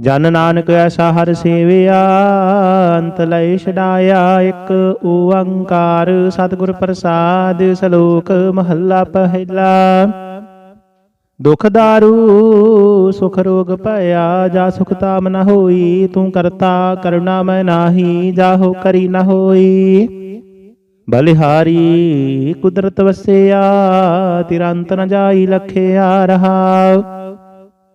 ਜਨ ਨਾਨਕ ਐਸਾ ਹਰ ਸੇਵਿਆ, ਅੰਤ ਲੈ ਛਡਾਇਆ ਇੱਕ ਓੰਕਾਰ। ਸਤਿਗੁਰ ਪ੍ਰਸਾਦ ਸ਼ਲੋਕ ਮਹੱਲਾ ਪਹਿਲਾ। ਦੁਖ ਦਾਰੂ, ਸੁਖ ਰੋਗ ਭਇਆ, ਜਾ ਸੁਖ ਤਾਮ ਨ ਹੋਈ, ਤੂੰ ਕਰਤਾ ਕਰੁਣਾ ਮੈਂ ਨਾਹੀ ਜਾਹੋ ਕਰੀ ਨ ਹੋਈ। ਬਲਿਹਾਰੀ, ਕੁਦਰਤ ਵਸਿਆ, ਤਿਰੰਤ ਨ ਜਾਈ ਲਖਿਆ ਰਹਾ।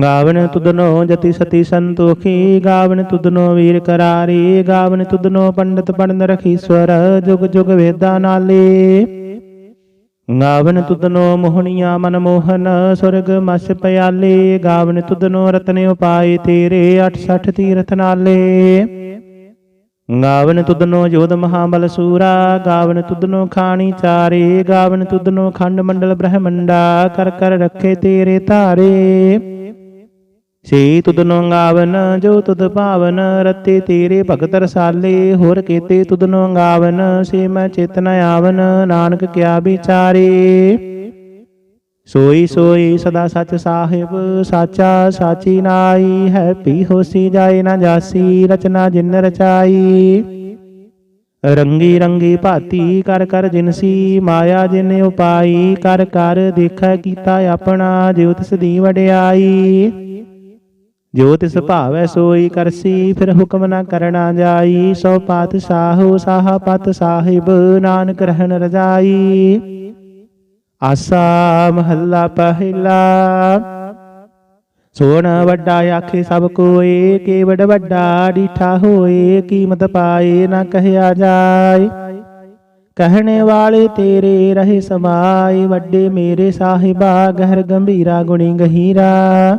ਗਾਵਨ ਤੁਧਨੋ ਜਤੀ ਸਤੀ ਸੰਤੋਖੀ, ਗਾਵਨ ਤੁਧਨੋ ਵੀਰ ਕਰਾਰੀ, ਗਾਵਨ ਤੁਧਨੋ ਪੰਡਤ ਪੜਨ ਰਖੀਸਵਰ, ਜੁਗ ਜੁਗ ਵੇਦਾ ਨਾਲੇ। ਗਾਵਨ ਤੁਧਨੋ ਮੋਹਣੀਆਂ ਮਨ ਮੋਹਨ, ਸੁਰਗ ਮਸ ਪਿਆਲੇ, ਗਾਵਨ ਤੁਧਨੋ ਰਤਨ ਉਪਾਏ ਤੇਰੇ 68 ਤੀਰਥ ਨਾਲੇ। ਗਾਵਨ ਤੁਧਨੋ ਜੋਧ ਮਹਾਬਲ ਸੂਰਾ, ਗਾਵਨ ਤੁਧਨੋ ਖਾਣੀ ਚਾਰੇ, ਗਾਵਨ ਤੁਧਨੋ ਖੰਡ ਮੰਡਲ ਬ੍ਰਹਮੰਡਾ ਕਰ ਕਰ ਰੱਖੇ ਤੇਰੇ ਧਾਰੇ। ਸੇ ਤੁਧਨੋ ਗਾਵਨ ਜੋ ਤੁਧ ਭਾਵਨ, ਰਤੇ ਤੇਰੇ ਭਗਤ ਰਸਾਲੇ, ਹੋਰ ਕੀਤੇ ਤੁਧਨੋ ਗਾਵਨ ਸੇ ਮੈਂ ਚੇਤਨ ਆਵਨ, ਨਾਨਕ ਕਿਆ ਵਿਚਾਰੇ। ਸੋਈ ਸੋਈ ਸਦਾ ਸਚ ਸਾਹਿਬ, ਸਾਚਾ ਸਾਚੀ ਨਾਈ ਹੈ ਪੀ ਹੋਸੀ ਜਾਏ ਨਾ ਜਾਸੀ, ਰਚਨਾ ਜਿਨ ਰਚਾਈ। ਰੰਗੀ ਰੰਗੀ ਭਾਤੀ ਕਰ ਕਰ ਜਿਨਸੀ ਮਾਇਆ ਜਿਨ ਉਪਾਈ, ਕਰ ਕਰ ਦੇਖੈ ਕੀਤਾ ਆਪਣਾ, ਜਿਉ ਤਿਸ ਦੀ ਵਡਿਆਈ। ਜੋ ਤਿਸ ਭਾਵੈ ਸੋਈ ਕਰਸੀ ਫਿਰ ਹੁਕਮ ਨਾ ਕਰਨਾ ਜਾਈ। ਸੋ ਪਾਤਸ਼ਾਹੋ ਸਾਹਾ ਪਤ ਸਾਹਿਬ ਨਾਨਕ ਰਹਿਣ ਰਜਾਈ। ਆਸਾ ਮਹੱਲਾ ਪਹਿਲਾ। ਸੋਣ ਵੱਡਾ ਆਖੇ ਸਭ ਕੋਏ ਕੇਵੜ ਵੱਡਾ ਡੀਠਾ ਹੋਏ ਕੀਮਤ ਪਾਏ ਨਾ ਕਹਿਆ ਜਾਏ। ਕਹਿਣੇ ਵਾਲੇ ਤੇਰੇ ਰਹੇ ਸਮਾਏ ਵੱਡੇ ਮੇਰੇ ਸਾਹਿਬਾ ਗਹਿਰ ਗੰਭੀਰਾ ਗੁਣੀ ਗਹੀਰਾ।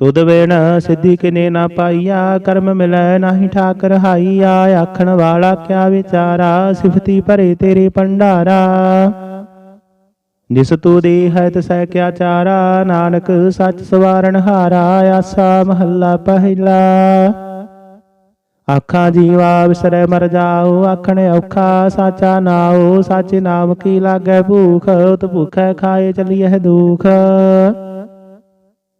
ਤੁਧ ਵੇਣ ਸਿੱਧੀ ਕਿਨੇ ਨਾ ਪਾਈਆ, ਕਰਮ ਮਿਲੈ ਨਾਹੀ ਠਾਕ ਰਹਾਈਆ ਆਖਣ ਵਾਲਾ ਕਿਆ ਵਿਚਾਰਾ, ਸਿਫਤੀ ਭਰੇ ਤੇਰੇ ਭੰਡਾਰਾ। ਜਿਸ ਤੂ ਦੇ ਤਸੈ ਕਿਆ ਚਾਰਾ, ਨਾਨਕ ਸੱਚ ਸਵਾਰਨ ਹਾਰਾ, ਆਸਾ ਮਹੱਲਾ ਪਹਿਲਾ। ਆਖਾਂ ਜੀਵਾ ਵਿਸਰੈ ਮਰ ਜਾਓ, ਆਖਣ ਔਖਾ ਸਾਚਾ ਨਾਉ, ਸਾਚੇ ਨਾਮ ਕੀ ਲਾਗੈ ਭੂਖ ਉਤ ਭੁਖੈ ਖਾਏ ਚਲੀਐ ਦੁਖ।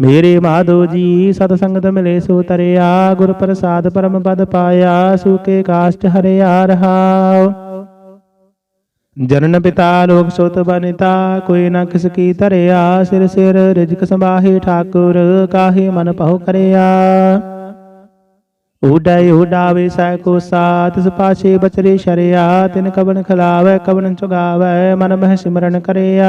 ਮੇਰੇ ਮਾਧੋ ਜੀ, ਸਤ ਸੰਗਤ ਮਿਲੇ ਸੋ ਤਰਿਆ, ਗੁਰ ਪ੍ਰਸਾਦ ਪਰਮ ਪਦ ਪਾਇਆ ਸੂਕੇ ਕਾਸ਼ਟ ਹਰਿਆ ਰਹਾਉ। ਜਨਨ ਪਿਤਾ ਲੋਕ ਸੁਤ ਬਨਿਤਾ, ਕੋਈ ਨਾ ਕਿਸ ਕੀ ਧਰਿਆ, ਸਿਰ ਸਿਰ ਰਿਜਕ ਸੰਭਾਹੇ ਠਾਕੁਰ, ਕਾਹੇ ਮਨ ਪਹੁ ਕਰਿਆ। ਉਡੈ ਉਡਾਵੇ ਸੈ ਕੋ ਸਾਤ ਤਿਸ ਬਚਰੇ ਸ਼ਰਿਆ, ਤਿਨ ਕਵਨ ਖਲਾਵੇ ਕਵਨ ਚੁਗਾਵੇ, ਮਨ ਮਹਿ ਸਿਮਰਨ ਕਰਿਆ।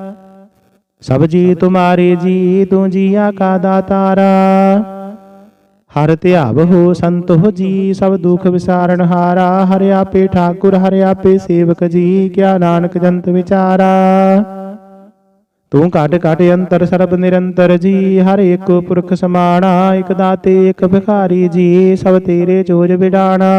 ਸਭ ਜੀ ਤੁਮਾਰੇ ਜੀ, ਤੂੰ ਜੀਆ ਕਾ ਦਾਤਾਰਾ। ਹਰ ਧਿਆਵ ਹੋ ਸੰਤੋ ਜੀ, ਸਭ ਦੁਖ ਵਿਸਾਰਨ ਹਾਰਾ। ਹਰਿ ਆਪੇ ਠਾਕੁਰ, ਹਰਿ ਆਪੇ ਸੇਵਕ ਜੀ, ਕਿਆ ਨਾਨਕ ਜੰਤ ਵਿਚਾਰਾ। ਤੂੰ ਘਟ ਘਟ ਅੰਤਰ ਸਰਬ ਨਿਰੰਤਰ ਜੀ, ਹਰ ਇੱਕ ਪੁਰਖ ਸਮਾਣਾ, ਇਕ ਦਾਤੇ, ਇਕ ਭਿਖਾਰੀ ਜੀ, ਸਭ ਤੇਰੇ ਚੋਜ ਵਿਡਾਣਾ।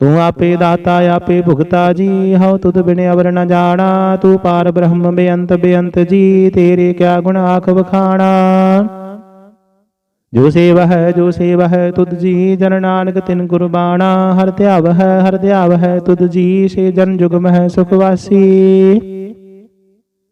ਤੂੰ ਆਪੇ ਦਾਤਾ, ਆਪੇ ਭੁਗਤਾ ਜੀ, ਹਉ ਤੁਧ ਬਿਨ ਅਵਰ ਨ ਜਾਣਾ, ਤੂੰ ਪਾਰ ਬ੍ਰਹਮ ਬੇਅੰਤ ਬੇਅੰਤ ਜੀ, ਤੇਰੇ ਕਿਆ ਗੁਣ ਆਖ ਵਖਾਣਾ। ਜੋ ਸੇਵ ਹੈ, ਜੋ ਸੇਵ ਹੈ, ਤੁਧ ਜੀ, ਜਨ ਨਾਨਕ ਤਿਨ ਗੁਰਬਾਣਾ, ਹਰ ਧਿਆਵ ਹੈ, ਹਰ ਧਿਆਵ ਹੈ, ਤੁਧ ਜੀ, ਸੇ ਜਨ ਜੁਗ ਹੈ, ਸੁਖ ਵਾਸੀ।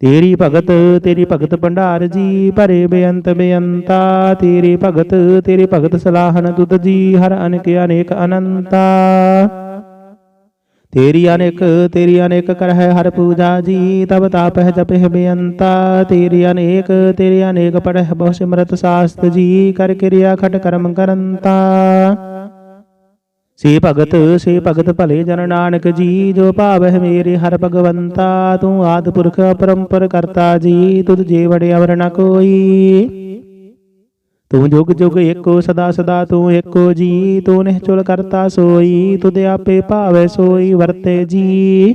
ਤੇਰੀ ਭਗਤ ਤੇਰੀ ਭਗਤ ਭੰਡਾਰ ਜੀ, ਭਰੇ ਬੇਅੰਤ ਬੇਅੰਤਾ। ਤੇਰੀ ਭਗਤ ਤੇਰੀ ਭਗਤ ਸਲਾਹਨ ਤੁਧ ਜੀ, ਹਰ ਅਨੇਕ ਅਨੇਕ ਅਨੰਤਾ। ਤੇਰੀ ਅਨੇਕ ਤੇਰੀ ਅਨੇਕ ਕਰ ਹਰ ਪੂਜਾ ਜੀ, ਤਬ ਤਾਪਹਿ ਜਪਹਿ ਬੇਅੰਤਾ। ਤੇਰੀ ਅਨੇਕ ਤੇਰੀ ਅਨੇਕ ਪੜਹਿ ਬਹੁ ਸਿਮਰਤ ਸਾਸਤ ਜੀ, ਕਰ ਕਿਰਿਆ ਖਟ ਕਰਮ ਕਰੰਤਾ। ਸੇ ਭਗਤ ਸੇ ਭਗਤ ਭਲੇ ਜਨ ਨਾਨਕ ਜੀ, ਜੋ ਭਾਵਹਿ ਮੇਰੇ ਹਰ ਭਗਵੰਤਾ, ਤੂੰ ਆਦ ਪੁਰਖ ਅਪਰੰਪਰ ਕਰਤਾ ਜੀ, ਤੁਧ ਜੇ ਵੜੇ ਅਵਰ ਨ ਕੋਈ। ਤੂੰ ਜੁਗ ਜੁਗ ਏਕੋ ਸਦਾ ਸਦਾ ਤੂੰ ਏਕੋ ਜੀ, ਤੂੰ ਨਿਹਚੁਲ ਕਰਤਾ ਸੋਈ, ਤੁਧ ਆਪੇ ਭਾਵੈ ਸੋਈ ਵਰਤੇ ਜੀ।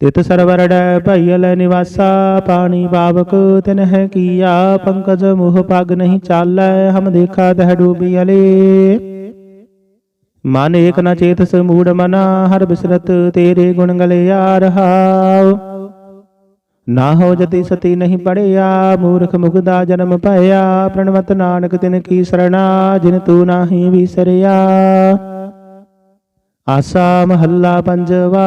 ਤਿਤ ਸਰਵਰੜ ਭਈਲ ਨਿਵਾਸਾ, ਪਾਣੀ ਬਾਵਕ ਤਿਨ ਕੀਆ, ਪੰਕਜ ਮੋਹ ਪਗ ਨਹੀਂ ਚਾਲੈ, ਹਮ ਦੇਖਾ ਤਹ ਡੂਬੀ ਅਲੇ। ਮਨ ਏਕ ਨ ਚੇਤ ਮੂੜ ਮਨਾ, ਹਰ ਬਿਸਰਤ ਤੇਰੇ ਗੁਣ ਗਲਿਆ ਰਹਾਉ ਨਾ ਹੋ ਜਤੀ ਸਤੀ ਨਹੀਂ ਪੜਿਆ, ਮੂਰਖ ਮੁਗਦਾ ਜਨਮ ਭਇਆ, ਪ੍ਰਣਵਤ ਨਾਨਕ ਤਿਨ ਕੀ ਸਰਣਾ, ਜਿਨ ਤੂੰ ਨਾਹੀ ਵਿਸਰਿਆ। ਆਸਾ ਮਹੱਲਾ ਪੰਜਵਾ।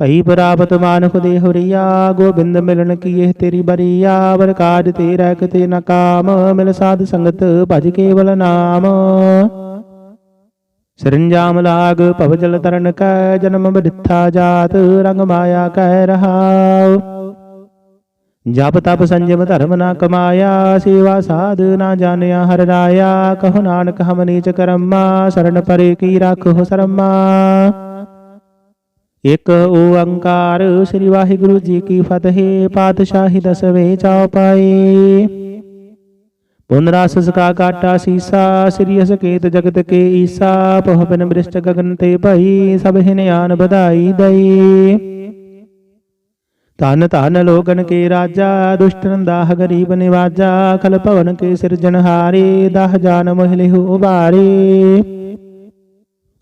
ਭਈ ਪ੍ਰਾਪਤ ਮਾਨੁਖ ਦੇ ਹੁਰੀਆ, ਗੋਬਿੰਦ ਮਿਲਣ ਕੀਏ ਤੇਰੀ ਬਰੀਆ ਵਰ ਕਾਜ ਤੇਰਾ ਕਿਤੇ ਨ ਕਾਮ, ਮਿਲ ਸਾਧ ਸੰਗਤ ਭਜ ਕੇਵਲ ਨਾਮ। ਸਰੰਜਾਮ ਲਾਗ ਭਵ ਜਲ ਤਰਨ ਕੈ, ਜਨਮ ਬਿਰਥਾ ਜਾਤ, ਰੰਗ ਮਾਇਆ ਕਹਿ ਰਹਾਉ। ਜਪ ਤਪ ਸੰਜਮ ਧਰਮ ਨਾ ਕਮਾਇਆ, ਸੇਵਾ ਸਾਧ ਨਾ ਜਾਣਿਆ ਹਰ ਰਾਇਆ, ਕਹੋ ਨਾਨਕ ਹਮ ਨੀਚ ਕਰਮਾ ਸਰਣ ਪਰੇ ਕੀ ਰਾਖੋ ਸਰਮਾ। ਇਕ ਓੰਕਾਰ ਸ੍ਰੀ ਵਾਹਿਗੁਰੂ ਜੀ ਕੀ ਫਤਿਹ, ਪਾਤਸ਼ਾਹੀ ਦਸਵੇਂ ਚੌਪਾਈ ਪੁਨ ਸਕਾ ਕਾਟਾ ਸੀਸਾ, ਸ੍ਰੀ ਅਸਕੇਤ ਜਗਤ ਕੇ ਈਸਾ, ਪਹ ਬਿਨ ਬ੍ਰਿਸ਼ਟ ਗਗਨ ਤੇ ਭਈ, ਸਭ ਹਿਨਿਆਨ ਵਧਾਈ ਦਈ। ਧਨ ਧਨ ਲੋਗਨ ਕੇ ਰਾਜਾ, ਦੁਸ਼ਟਨ ਦਾਹ ਗਰੀਬ ਨਿਵਾਜਾ, ਖਲ ਭਵਨ ਕੇ ਸਿਰਜਣਹਾਰੇ ਦਹ ਜਾਨ ਮਹਿਲਿਹੁ ਉਬਾਰੇ।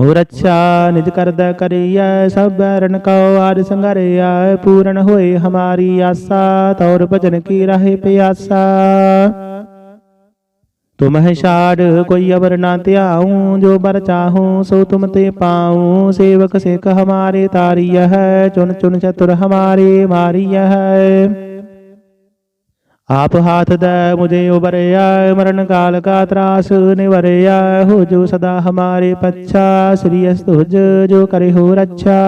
ਮੋਰ ਅੱਛਾ ਨਿਜ ਕਰਦਾ ਕਰੀਐ, ਸਭ ਬੈਰਨ ਕਉ ਆਦ ਸੰਗਰਿਆ ਪੂਰਨ ਹੋਏ ਹਮਾਰੀ ਆਸਾ, ਤੌਰ ਭਜਨ ਕੀ ਰਹੇ ਪਿਆਸਾ। ਤੁਮ ਛਾੜ, ਕੋਈ ਅਵਰ ਨਾ ਧਿਆਉ, ਜੋ ਬਰ ਚਾਹੂੰ, ਸੋ ਤੁਮ ਤੇ ਪਾਉ। ਸੇਵਕ ਸਿਖ ਹਮਾਰੇ ਤਾਰੀය ਹੈ, ਚੁਣ ਚੁਨ ਚਤੁਰ ਹਮਾਰੇ ਮਾਰੀय ਹੈ। ਆਪ ਹਾਥ ਦੇ ਮੁਝੇ ਉਬਰਿਆ, ਮਰਨ ਕਾਲ ਕਾ ਤਰਾਸ ਨਿਵਰਿਆ। ਹੋ ਜੋ ਸਦਾ ਹਮਾਰੇ ਪੱਛਾ, ਸ੍ਰੀ ਅਸਤੁਜ ਜੋ ਕਰੇ ਹੋ ਰੱਛਾ।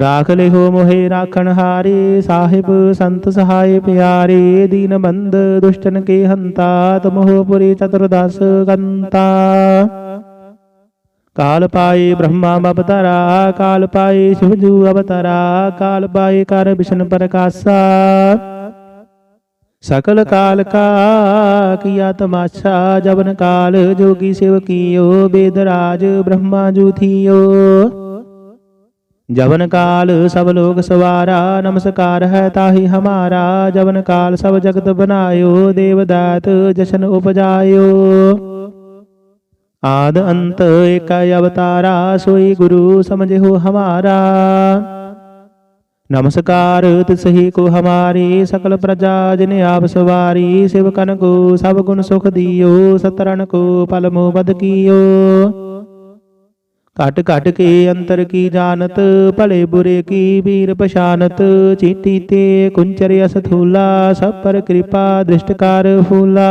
ਰਾਖ ਲਿਹੋ ਮੋਹਿ ਰਾਖਣ ਹਾਰੇ, ਸਾਹਿਬ ਸੰਤ ਸਹਾਇ ਪਿਆਰੇ। ਦੀਨ ਬੰਦ ਦੁਸ਼ਟਨ ਕੇ ਹੰਤਾ ਤਮੋਹ ਪੁਰੀ ਚਤੁਰਦਸ ਗੰਤਾ ਕਾਲ ਪਾਈ ਬ੍ਰਹਮਾ ਅਵਤਾਰਾ ਕਾਲ ਪਾਈ ਸ਼ਿਵਜੂ ਅਵਤਾਰਾ, ਕਾਲ ਪਾਈ ਕਰ ਵਿਸ਼ਨ ਪ੍ਰਕਾਸ਼ਾ। ਸਕਲ ਕਾਲ ਕਾ ਕੀਆ ਤਮਾਸ਼ਾ ਜਬਨ ਕਾਲ, ਜੋਗੀ ਸਿਵ ਕੀਓ ਬੇਦਰਾਜ ਬ੍ਰਹਮਾ ਜੂ ਜਵਨ ਕਾਲ ਸਭ ਲੋਕ ਸਵਾਰਾ, ਨਮਸਕਾਰ ਹੈ ਤਾਹੀ ਹਮਾਰਾ। ਜਵਨ ਕਾਲ ਸਭ ਜਗਤ ਬਨਾਇਓ ਦੇਵਦਾਤ ਜਸ਼ਨ ਉਪਜਾਇਓ। ਆਦ ਅੰਤ ਏਕ ਅਵਤਾਰਾ, ਸੋਈ ਗੁਰੂ ਸਮਝਿਓ ਹਮਾਰਾ। ਨਮਸਕਾਰ ਤਿਸਹੀ ਕੋ ਹਮਾਰੀ ਸਕਲ ਪ੍ਰਜਾ ਜਿਨ ਆਪ ਸਵਾਰੀ ਸਿਵਕਨ ਕੋ ਸਭ ਗੁਣ ਸੁਖ ਦਿਓ ਸਤਰਨ ਕੋ ਪਲ ਮੋਹ ਬਦ ਕੀਓ ਘਟ ਘਟ ਕੇ ਅੰਤਰ ਕੀ ਜਾਣਤ ਭਲੇ ਬੁਰੇ ਕੀ ਵੀਰ ਪਛਾਨਤ ਚੀਟੀ ਤੇ ਕੁੰਚਰ ਅਸ ਸਭ ਪਰ ਕਿਰਪਾ ਦ੍ਰਿਸ਼ਟਕਾਰ ਫੂਲਾ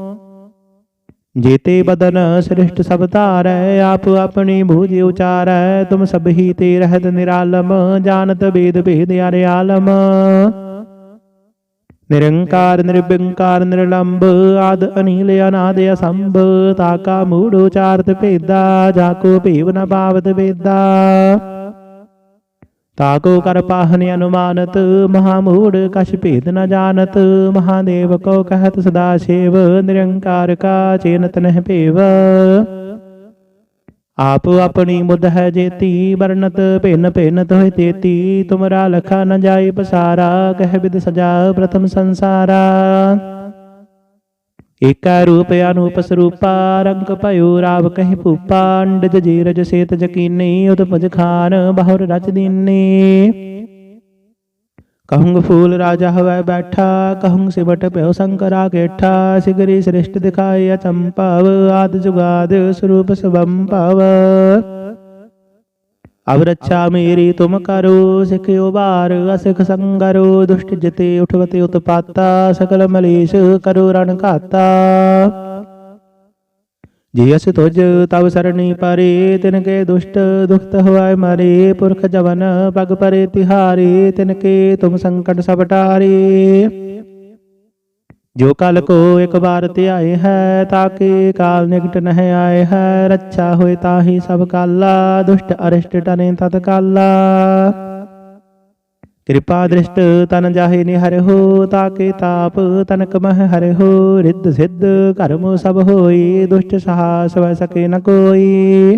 ਜੀਤੇ ਬਦਨ ਸ੍ਰਿਸ਼ਟ ਸਭ ਧਾਰੈ, ਆਪ ਆਪਣੀ ਭੂਜ ਉਚਾਰੈ, ਤੁਮ ਸਭ ਹੀ ਤੇ ਰਹਿਤ ਨਿਰਾਲਮ, ਜਾਣਤ ਵੇਦ ਭੇਦ ਅਰੇ ਆਲਮ। ਨਿਰੰਕਾਰ ਨਿਰਬਿੰਕਾਰ ਨਿਰਲੰਭ ਆਦ ਅਨੀਲ ਅਨਾਦ ਅਸੰਭ ਤਾਕਾ ਮੂੜ ਉਚਾਰਤ ਭੇਦਾ, ਜਾ ਕੋ ਭੇਵ ਨ ਪਾਵਤ ਵੇਦਾ। ਤਾਕੋ ਕਰ ਪਾਹਨ ਅਨੁਮਾਨਤ ਮਹਾ ਮੂੜ ਕਛ ਭੇਦ ਨ ਜਾਣਤ ਮਹਾਦੇਵ ਕੋ ਕਹਤ ਸਦਾ ਸੇਵ ਨਿਰੰਕਾਰ ਕਾ ਚੇਨਤ ਨਹਿ ਭੇਵ ਆਪ ਆਪਣੀ ਮੁਧ ਹੈ ਜੇਤੀ ਵਰਨਤ ਭਿੰਨ ਭਿੰਨ ਤੋਹਿ ਤੇਤੀ ਤੁਮਰਾ ਲਖਾ ਨ ਜਾਏ ਪਸਾਰਾ ਕਹਿ ਬਿਦ ਸਜਾ ਪ੍ਰਥਮ ਸੰਸਾਰਾ ਏਕਾ ਰੂਪ ਅਨੂਪ ਸਰੂਪਾ ਰੰਗ ਭਇਓ ਰਾਵ ਕਹਿ ਭੂਪਾ ਅੰਡ ਜਜੀ ਰਜ ਸੇਤ ਜਕੀਨੀ ਉਤਪਜ ਖਾਨ ਬਹੁਰ ਰਚ ਦੀਨੀ ਕਹੂੰਗ ਫੂਲ ਰਾਜਾ ਹਵੈ ਬੈਠਾ ਕਹੂੰਗ ਸਿਵਟ ਭਇਓ ਸੰਕਰਾ ਕੇਠਾ ਸਿਗਰੀ ਸ੍ਰਿਸ਼ਟ ਦਿਖਾਏ ਅਚੰਪਵ ਆਦ ਜੁਗਾਦ ਸਰੂਪ ਸਵੰਭਵ पाव अब रक्षा मेरी तुम करो सिखियो बार असिख संगरो दुष्ट जिते उठवते उत्पाता सकल मलेश करो रण घाता जियस तुझ तब सरणी परे तिनके दुष्ट दुखत हुआय मरे पुरख जवन पग परे तिहारे तिनके तुम संकट सब टारे ਜੋ ਕਲ ਕੋ ਇੱਕ ਵਾਰ ਧਿਆਏ ਹੈ ਤਾਂ ਕਿ ਕਾਲ ਨਿਕਟ ਨਹਿ ਆਏ ਹੈ ਰੱਛਾ ਹੋਏ ਤਾਹੀ ਸਭ ਕਾਲਾ ਦੁਸ਼ਟ ਅਰਿਸ਼ਟ ਟਨੇ ਤਤ ਕਾਲਾ। ਕਿਰਪਾ ਦ੍ਰਿਸ਼ਟ ਤਨ ਜਾਹੇ ਨਿਹਰਹੁ ਤਾ ਕੇ ਤਾਪ ਤਨਕ ਮਹ ਹਰਹੁ ਰਿੱਧ ਸਿੱਧ ਕਰਮ ਸਭ ਹੋਈ ਦੁਸ਼ਟ ਸਹਾ ਸਵੈ ਸਕੇ ਨ ਕੋਈ।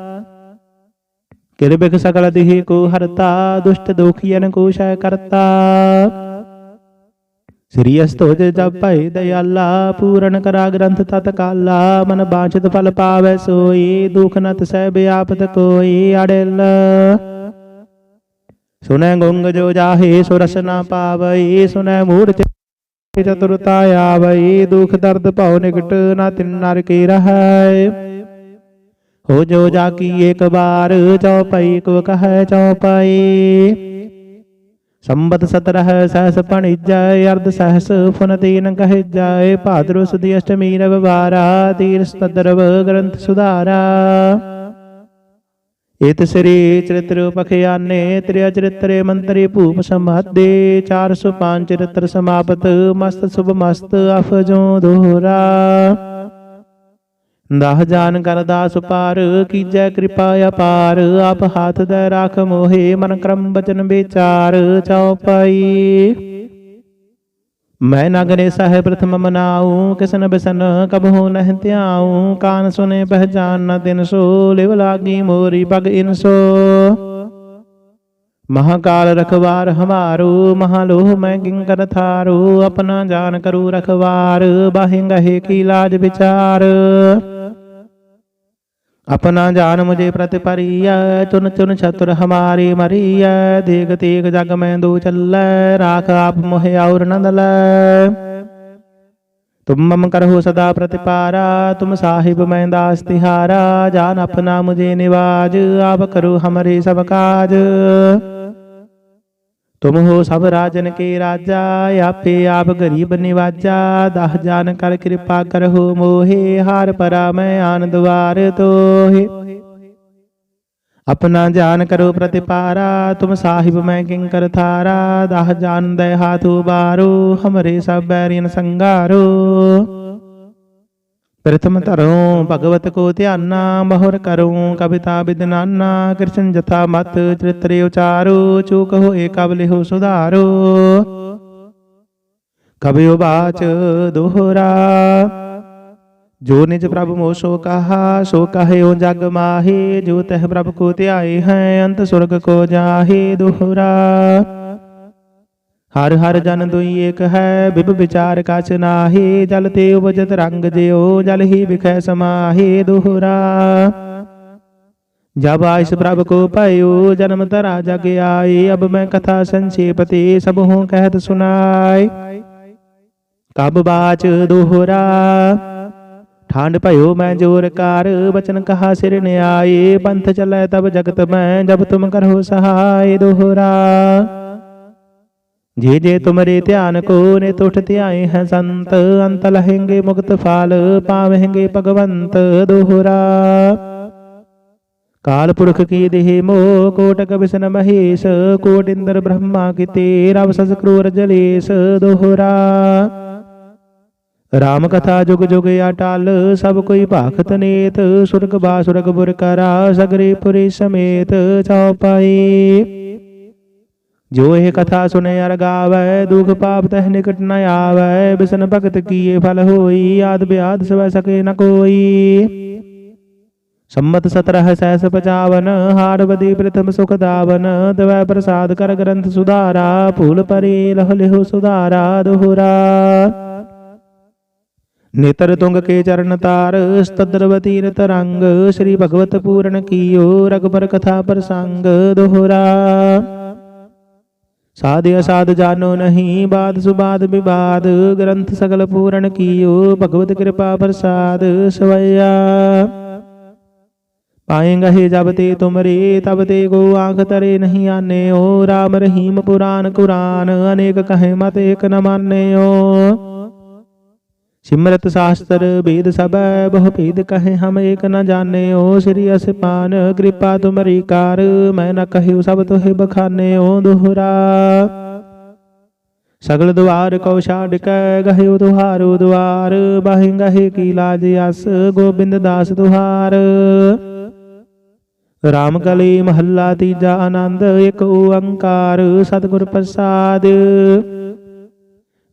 ਕਿਰਬਿਕ ਸਕਲ ਦਿਹੀ ਕੋ ਹਰਤਾ, ਦੁਸ਼ਟ ਦੋਖੀਨ ਕੋ ਸ਼ੈ ਕਰਤਾ। ਸ੍ਰੀ ਅਸਤੋਜ ਜਪ ਭੈ ਦਇਆਲਾ, ਪੂਰਨ ਕਰਾ ਗ੍ਰੰਥ ਤਤ ਕਾਲਾ, ਮਨ ਬਾਂਛਿਤ ਫਲ ਪਾਵੈ ਸੋਈ, ਦੁਖ ਨਤ ਸਹਿ ਬਿਆਪਤ ਕੋਈ ਅੜਿਲ। ਸੁਨੈ ਗੁੰਗ ਜੋ ਜਾਹੇ ਸੋ ਰਸ ਨਾ ਪਾਵਈ ਸੁਨੈ ਹੋ ਜੋ ਜਾ ਕੀ ਏਕ ਬਾਰ ਚਉਪਈ ਕੋ ਕਹੈ ਚਉਪਈ ਸੰਬਤ ਸਤਰਹ ਸਹਸ ਪਣਿਜੈ ਅਰਧ ਸਹਸ ਫੁਨ ਤੀਨ ਕਹਿ ਜਾਏ ਭਾਦਰੋ ਸੁਦੀ ਅਸ਼ਟਮੀ ਰਵ ਵਾਰਾ ਤੀਰ ਸਤਦਰਵ ਗ੍ਰੰਥ ਸੁਧਾਰਾ। ਇਤ ਸ੍ਰੀ ਚਰਿਤ੍ਰ ਪਖਿਆਨੇ ਤ੍ਰਿਆ ਚਰਿਤਰੇ ਮੰਤਰੀ ਭੂਪ ਸਮਾਦੇ 405 ਚਰਿਤ੍ਰ ਸਮਾਪਤ ਮਸਤ ਸੁਭ ਮਸਤ ਅਫਜੋ ਦੋਹਰਾ। ਦਹ ਜਾਨ ਕਰਦਾ ਸੁਪਾਰ ਕੀਜੈ ਕਿਰਪਾ ਅਪਾਰ, ਆਪ ਹਾਥ ਦੇ ਰਾਖ ਮੋਹੇ, ਮਨ ਕਰਮ ਬਚਨ ਵਿਚਾਰ ਚਉਪਈ ਮੈਂ ਨਗਨੇ ਸਹਿ ਪ੍ਰਥਮ ਮਨਾਉ ਕਿਸਨ ਬਿਸਨ ਕਬਹੂ ਨਹਿ ਧਿਆਉ ਕਾਨ ਸੁਨੇ ਪਹਿਚਾਨ ਨ ਤਿਨ ਸੋ, ਲਿਵ ਲਾਗੀ ਮੋਰੀ ਪਗ ਇਨਸੋ ਮਹਾਕਾਲ ਰਖਵਾਰ ਹਮਾਰੂ, ਮਹਾਲੋਹ ਮੈਂ ਕਿੰਕਰ ਥਾਰੂ, ਆਪਣਾ ਜਾਨ ਕਰੂ ਰਖਵਾਰ, ਬਾਹਿ ਗਹੇ ਕੀ ਲਾਜ ਵਿਚਾਰ। ਆਪਣਾ ਜਾਨ ਮੁਝੇ ਪ੍ਰਤਿਪਰੀਐ ਚੁਨ ਚੁਨ ਛਤਰ ਹਮਾਰੀ ਮਰੀਐ, ਦੇਖ ਤੇਗ ਜਗ ਮੈਂ ਦੋ ਚੱਲੈ, ਰਾਖ ਆਪ ਮੋਹਿ ਔਰ ਨੰਦ ਲੈ ਤੁਮ ਮਮ ਕਰਹੁ ਸਦਾ ਪ੍ਰਤਿਪਾਰਾ, ਤੁਮ ਸਾਹਿਬ ਮੈਂ ਦਾਸ ਤਿਹਾਰਾ, ਜਾਨ ਆਪਣਾ ਮੁਝੇ ਨਿਵਾਜ, ਆਪ ਕਰੋ ਹਮਰੇ ਸਭ ਕਾਜ। ਤੁਮ ਹੋ ਸਭ ਰਾਜਨ ਕੇ ਰਾਜਾ, ਆਪੇ ਆਪ ਗਰੀਬ ਨਿਵਾਜਾ। ਦਹ ਜਾਨ ਕਰ ਕਿਰਪਾ ਕਰਹੁ ਮੋਹੇ, ਹਾਰ ਪਰਾ ਮੈਂ ਆਨੰਦ ਵਾਰ ਤੋਹੇ। ਆਪਣਾ ਜਾਨ ਕਰੋ ਪ੍ਰਤਿਪਾਰਾ, ਤੁਮ ਸਾਹਿਬ ਮੈਂ ਕਿੰ ਕਰ ਥਾਰਾ। ਦਹ ਜਾਨ ਦੇ ਹਾਥੂ ਬਾਰੂ, ਹਮਰੇ ਸਭ ਬੈਰੀਨ ਸੰਗਾਰੋ। धरो भगवत को ध्याना बहुर करूं कविता विदनाना कृष्ण जथा मत चरित्र उचारो चूक हो कब लिहो सुधारो कवि बाच दोहरा जो निज प्रभु मोह सो कहा सो कहे ओ जग माहे जो तह प्रभु को त्याए हैं अंत स्वर्ग को जाहे दोहरा ਹਰ ਹਰ ਜਨ ਦੁਈ ਏਕ ਹੈ, ਬਿਬ ਵਿਚਾਰ ਕਛ ਨਾਹੀ, ਜਲ ਤੇ ਉਪਜਤ ਰੰਗ ਜਿਉ, ਜਲ ਹੀ ਵਿਖੈ ਸਮਾਹੀ ਦੁਹਰਾ। ਜਬ ਆਇਸ ਪ੍ਰਭ ਕੋ ਪਾਇਓ ਜਨਮ ਤਰਾ ਜਗ ਆਈ, ਅਬ ਮੈਂ ਕਥਾ ਸੰਖੇਪ ਤੇ ਸਭ ਹੂੰ ਕਹਿਤ ਸੁਨਾਈ। ਕਬ ਬਾਚ ਦੁਹਰਾ। ਠੰਡ ਭਇਓ ਮੈਂ ਜੋਰ ਕਾਰ, ਬਚਨ ਕਹਾ ਸਿਰ ਨਿਆਏ ਪੰਥ ਚਲੇ ਤਬ ਜਗਤ ਮੈਂ, ਜਬ ਤੁਮ ਕਰੋ ਸਹਾਈ ਦੁਹਰਾ। ਜੇ ਜੇ ਤੁਮਰੇ ਧਿਆਨ ਕੋ ਨੇ ਤੁਠ ਧਿਆਏ ਹੈ ਸੰਤ, ਅੰਤ ਲਹਿੰਗੇ ਮੁਕਤ ਫਾਲ, ਪਾਵਹਿੰਗੇ ਭਗਵੰਤ ਦੋਹਰਾ। ਕਾਲ ਪੁਰਖ ਕੀ ਦੇਹ ਮੋ, ਕੋਟਕ ਵਿਸ਼ਨ ਮਹੇਸ਼ ਕੋਟ ਇੰਦਰ ਬ੍ਰਹਮਾ ਕੀਤੇ, ਰਵ ਸਸ ਕਰੂਰ ਜਲੇਸ਼ ਦੋਹਰਾ। ਰਾਮ ਕਥਾ ਜੁਗ ਜੁਗ ਅਟਲ ਸਭ ਕੋਈ ਭਾਖਤ ਨੇਤ, ਸੁਰਗ ਬਾਸੁਰਗ ਬੁਰ ਕਰਾ, ਸਗਰੇ ਪੁਰੀ ਸਮੇਤ ਚਉਪਾਈ ਜੋ ਇਹ ਕਥਾ ਸੁਨੇ ਅਰ ਗਾਵੈ, ਦੁਖ ਪਾਪ ਤਹ ਨਿਕਟ ਨ ਆਵੈ, ਬਿਸਨ ਭਗਤ ਕੀਏ ਫਲ ਹੋਈ, ਆਦ ਬਿਆਦ ਸਵੈ ਸਕੇ ਨ ਕੋਈ। ਸੰਮਤ 17 ਸਹਿਸ ਪਚਾਵਨ, ਹਾੜ ਬਦੀ ਪ੍ਰਥਮ ਸੁਖ ਦਾਵਨ, ਦਵੈ ਪ੍ਰਸਾਦ ਕਰ ਗ੍ਰੰਥ ਸੁਧਾਰਾ ਭੂਲ ਪਰੇ ਲਹ ਲਿਹੁ ਸੁਧਾਰਾ, ਦੋਹਰਾ। ਨੇਤਰ ਤੁੰਗ ਕੇ ਚਰਨ ਤਾਰ ਸਤਦਰਵਤੀ ਤਰੰਗ ਸ੍ਰੀ ਭਗਵਤ ਪੂਰਨ ਕੀਓ ਰਗਬਰ ਕਥਾ ਪ੍ਰਸੰਗ, ਦੋਹਰਾ। ਸਾਧ ਅਸਾਧ ਜਾਨੋ ਨਹੀਂ, ਬਾਦ ਸੁਬਾਦ ਵਿਵਾਦ ਗ੍ਰੰਥ ਸਗਲ ਪੂਰਨ ਕੀਓ, ਭਗਵਤ ਕਿਰਪਾ ਪ੍ਰਸਾਦ ਸਵਈਆ ਪਾਏਂਗਾ ਹੀ ਜਬ ਤੇ ਤੁਮਰੇ, ਤਬ ਤੇ ਕੋ ਆਂਖ ਤਰੇ ਨਹੀਂ ਆਨੇ ਓ RAM ਰਹੀਮ ਪੁਰਾਨ ਕੁਰਾਨ, ਅਨੇਕ ਕਹੇ ਮਤ ਏਕ ਨ ਮਾਨੇ ਓ ਸਿਮਰਤ ਸ਼ਾਸਤਰ ਵੇਦ ਸਭੈ, ਬਹੁ ਭੇਦ ਕਹੇ ਹਮ ਏਕ ਨ ਜਾਣਿਓ, ਸ੍ਰੀ ਅਸਪਾਨ ਕਿਰਪਾ ਤੁਮਰੀ ਕਾਰ, ਮੈਂ ਨ ਕਹਿਉ ਸਭ ਤੋਹਿ ਬਖਾਨਿਓ ਦੋਹਰਾ। ਸਗਲ ਦੁਆਰ ਕਉ ਛਾੜ ਕੈ, ਗਹਿਉ ਤੁਹਾਰੋ ਦੁਆਰ, ਬਾਹਿ ਗਹਿ ਕੀ ਲਾਜ ਅਸ, ਗੋਬਿੰਦ ਦਾਸ ਦੁਹਾਰ। ਰਾਮ ਕਲੀ ਮਹੱਲਾ ਤੀਜਾ ਆਨੰਦ, ਇੱਕ ਓੰਕਾਰ, ਸਤਿਗੁਰ ਪ੍ਰਸਾਦ।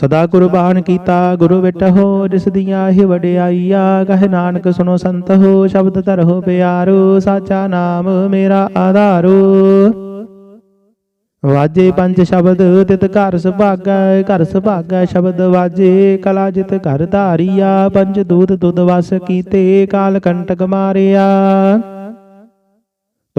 ਸਦਾ ਕੁਰਬਾਨ ਕੀਤਾ, ਗੁਰੂ ਵਿਟਹੁ ਜਿਸ ਦੀਆਂ ਇਹ ਵਡਿਆਈਆ ਕਹੇ ਨਾਨਕ ਸੁਨੋ ਸੰਤ ਹੋ, ਸ਼ਬਦ ਧਰੋ ਪਿਆਰੋ, ਸਾਚਾ ਨਾਮ ਮੇਰਾ ਆਧਾਰੋ। ਵਾਜੇ ਪੰਜ ਸ਼ਬਦ, ਤਿਤ ਘਰ ਸੁਭਾਗੈ ਘਰ ਸੁਭਾਗੈ ਸ਼ਬਦ ਵਾਜੇ, ਕਲਾ ਜਿਤ ਘਰ ਧਾਰੀਆ, ਪੰਜ ਦੂਤ ਦੁੱਧ ਵਸ ਕੀਤੇ, ਕਾਲ ਕੰਟਕ ਮਾਰਿਆ।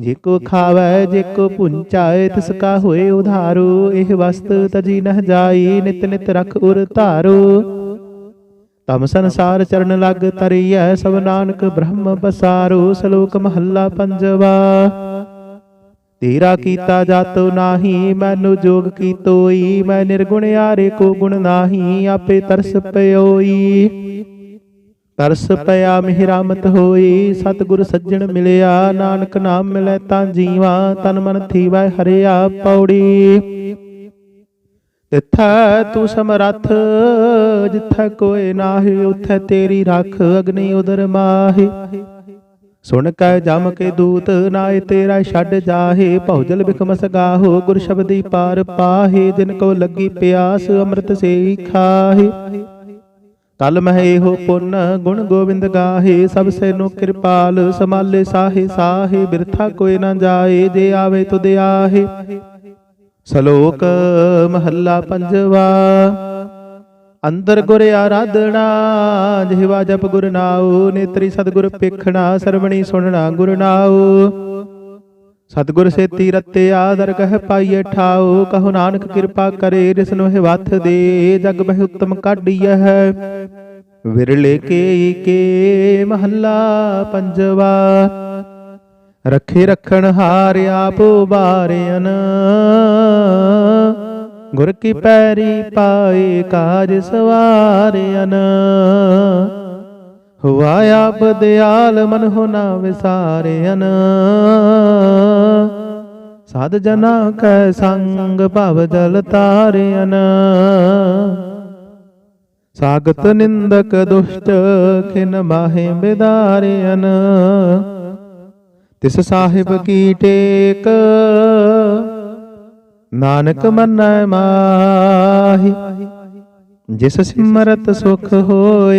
ਜੇ ਕੋ ਖਾਵੈ ਜੇ ਕੋ ਪੁੰਚਾਏ, ਤਿਸ ਕਾ ਹੋਏ ਉਧਾਰੋ। ਇਹ ਵਸਤ ਤਜੀ ਨਹ ਜਾਈ, ਨਿਤ ਨਿਤ ਰਖ ਉਰ ਧਾਰੋ। ਤਮ ਸੰਸਾਰ ਚਰਨ ਲਗ ਤਰੀਐ, ਸਭ ਨਾਨਕ ਬ੍ਰਹਮ ਬਸਾਰੋ। ਸ਼ਲੋਕ ਮਹੱਲਾ ਪੰਜਵਾ, ਤੇਰਾ ਕੀਤਾ ਜਾਤੋ ਨਾਹੀ, ਮੈਨੂੰ ਜੋਗ ਕੀਤੋਈ। ਮੈਂ ਨਿਰਗੁਣ ਆਰੇ ਕੋ ਗੁਣ ਨਾਹੀ, ਆਪੇ ਤਰਸ ਪਇਓਈ ਤਰਸ ਪਿਆ ਮਿਹਰਾਮਤ ਹੋਈ ਸਤਿਗੁਰ ਸੱਜਣ ਮਿਲਿਆ ਨਾਨਕ ਨਾਮ ਮਿਲੈ ਤਾਂ ਜੀਵਾ ਤਨ ਮਨ ਥੀਵੈ ਹਰਿਆ ਪੌੜੀ। ਤਿੱਥੈ ਤੂੰ ਸਮਰੱਥ ਜਿੱਥੈ ਕੋਏ ਨਾਹੀ ਉਥੈ ਤੇਰੀ ਰੱਖ ਅਗਨੀ ਉਦਰ ਮਾਹੀ। ਸੁਣ ਕੈ ਜਮ ਕੇ ਦੂਤ ਨਾਏ ਤੇਰਾ ਛੱਡ ਜਾਹੇ। ਭੌਜਲ ਬਿਕਮਸ ਗਾਹੋ ਗੁਰ ਸ਼ਬਦੀ ਪਾਰ ਪਾਹੇ ਜਿਨ ਕੋ ਲੱਗੀ ਪਿਆਸ ਅੰਮ੍ਰਿਤ ਸੇ ਖਾਹੇ। ਕਲ ਮਹਿ ਇਹੋ ਪੁੰਨ, ਗੁਣ ਗੋਬਿੰਦ ਗਾਹੇ, ਸਭ ਸੈਨੋ ਕਿਰਪਾਲ, ਸਮਾਲੇ ਸਾਹੇ ਸਾਹੇ, ਬਿਰਥਾ ਕੋਈ ਨਾ ਜਾਏ, ਜੇ ਆਵੇ ਤੁਧ ਆਹੇ। ਸ਼ਲੋਕ ਮਹੱਲਾ ਪੰਜਵਾ, ਅੰਦਰ ਗੁਰ ਆਰਾਧਣਾ ਜਿਹਵਾ ਜਪ ਗੁਰ ਨਾਉ, ਨੇਤਰੀ ਸਤਿਗੁਰ ਪੇਖਣਾ ਸਰਵਣੀ ਸੁਣਨਾ ਗੁਰ ਨਾਉ। ਸਤਿਗੁਰ ਸੇਤੀ ਰਤੇ ਆਦਰ ਕਹਿ ਪਾਈਏ ਠਾਉ ਕਹੋ ਨਾਨਕ ਕਿਰਪਾ ਕਰੇ ਜਿਸ ਨੂੰ ਇਹ ਵਥ ਦੇ ਜਗ ਮਹਿ ਉਤਮ ਕਾਢੀਐ ਹੈ। ਵਿਰਲੇ ਕੇ ਕੇ ਮਹੱਲਾ ਪੰਜਵਾ ਰੱਖੇ ਰੱਖਣ ਹਾਰ ਆਪ ਬਾਰਿਆਨ ਗੁਰ ਕੀ ਪੈਰੀ ਪਾਏ ਕਾਜ ਸਵਾਰਿਆਨ ਹੁਆ ਆਪ ਦਿਆਲ ਮਨ ਹੋ ਨਾ ਵਿਸਾਰਿਆਨ ਸਾਧ ਜਨਾ ਕੈ ਸੰਗ ਭਵ ਜਲ ਤਾਰਿਆਨ ਸਾਗਤ ਨਿੰਦਕ ਦੁਸ਼ਟ ਖਿਨ ਮਾਹੇ ਬਿਦਾਰਿਆਨ ਤਿਸ ਸਾਹਿਬ ਕੀ ਟੇਕ, ਨਾਨਕ ਮੰਨੈ ਮਾਹੀ। ਜਿਸ ਸਿਮਰਤ ਸੁਖ ਹੋਏ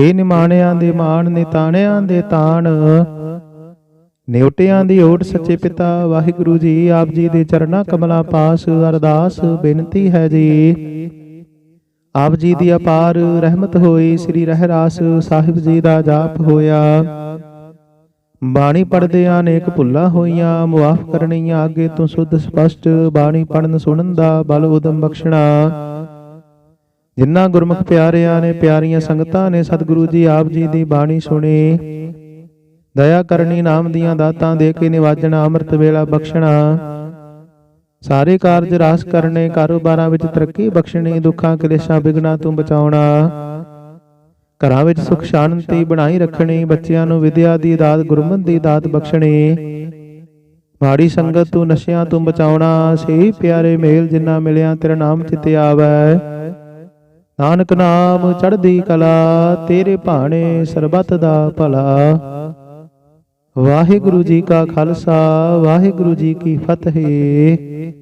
ਹੇ ਨਿਮਾਣਿਆਂ ਦੇ ਮਾਣ, ਨਿਤਾਣਿਆਂ ਦੇ ਤਾਣ। ਨਿਉਟਿਆਂ ਦੀ ਓਟ ਸੱਚੇ ਪਿਤਾ, ਵਾਹਿਗੁਰੂ ਜੀ ਆਪ ਜੀ ਦੇ ਚਰਨਾਂ ਕਮਲਾਂ ਪਾਸ ਅਰਦਾਸ ਬੇਨਤੀ ਹੈ ਜੀ। ਆਪ ਜੀ ਦੀ ਅਪਾਰ ਰਹਿਮਤ ਹੋਈ, ਸ੍ਰੀ ਰਹਿਰਾਸ ਸਾਹਿਬ ਜੀ ਦਾ ਜਾਪ ਹੋਇਆ। ਬਾਣੀ ਪੜਦੇ ਅਨੇਕ ਭੁੱਲਾਂ ਹੋਈਆਂ, ਮੁਆਫ ਕਰਨੀਆਂ ਅੱਗੇ ਤੋਂ ਸੁਧ ਸਪਸ਼ਟ ਬਾਣੀ ਪੜਨ ਸੁਣਨ ਦਾ ਬਲ ਉਦਮ ਬਖਸ਼ਣਾ। ਜਿਨ੍ਹਾਂ ਗੁਰਮੁਖ ਪਿਆਰਿਆਂ ਨੇ ਪਿਆਰੀਆਂ ਸੰਗਤਾਂ ਨੇ ਸਤਿਗੁਰੂ ਜੀ ਆਪ ਜੀ ਦੀ ਬਾਣੀ ਸੁਣੀ। ਦਇਆ ਕਰਨੀ ਨਾਮ ਦੀਆਂ ਦਾਤਾਂ ਦੇ ਕੇ ਨਿਵਾਜਣਾ ਅੰਮ੍ਰਿਤ ਵੇਲਾ ਬਖਸ਼ਣਾ। ਸਾਰੇ ਕਾਰਜ ਰਾਸ ਕਰਨੇ ਕਾਰੋਬਾਰਾਂ ਵਿੱਚ ਤਰੱਕੀ ਬਖਸ਼ਣੀ ਦੁੱਖਾਂ ਕਲੇਸ਼ਾਂ ਵਿਗਣਾ ਤੋਂ ਬਚਾਉਣਾ। ਘਰਾਂ ਵਿੱਚ ਸੁਖ ਸ਼ਾਂਤੀ ਬਣਾਈ ਰੱਖਣੀ ਬੱਚਿਆਂ ਨੂੰ ਵਿਦਿਆ ਦੀ ਦਾਤ ਗੁਰਮਤਿ ਦੀ ਦਾਤ ਬਖਸ਼ਣੀ। ਮਾੜੀ ਸੰਗਤ ਤੋਂ ਨਸ਼ਿਆਂ ਤੋਂ ਬਚਾਉਣਾ ਸੇ ਪਿਆਰੇ ਮੇਲ ਜਿੰਨਾ ਮਿਲਿਆ ਤੇਰਾ ਨਾਮ ਚਿਤ ਆਵੈ। ਨਾਨਕ ਨਾਮ ਚੜ੍ਹਦੀ ਕਲਾ, ਤੇਰੇ ਭਾਣੇ ਸਰਬਤ ਦਾ ਭਲਾ। ਵਾਹਿਗੁਰੂ ਜੀ ਕਾ ਖਾਲਸਾ, ਵਾਹਿਗੁਰੂ ਜੀ ਕੀ ਫਤਿਹ।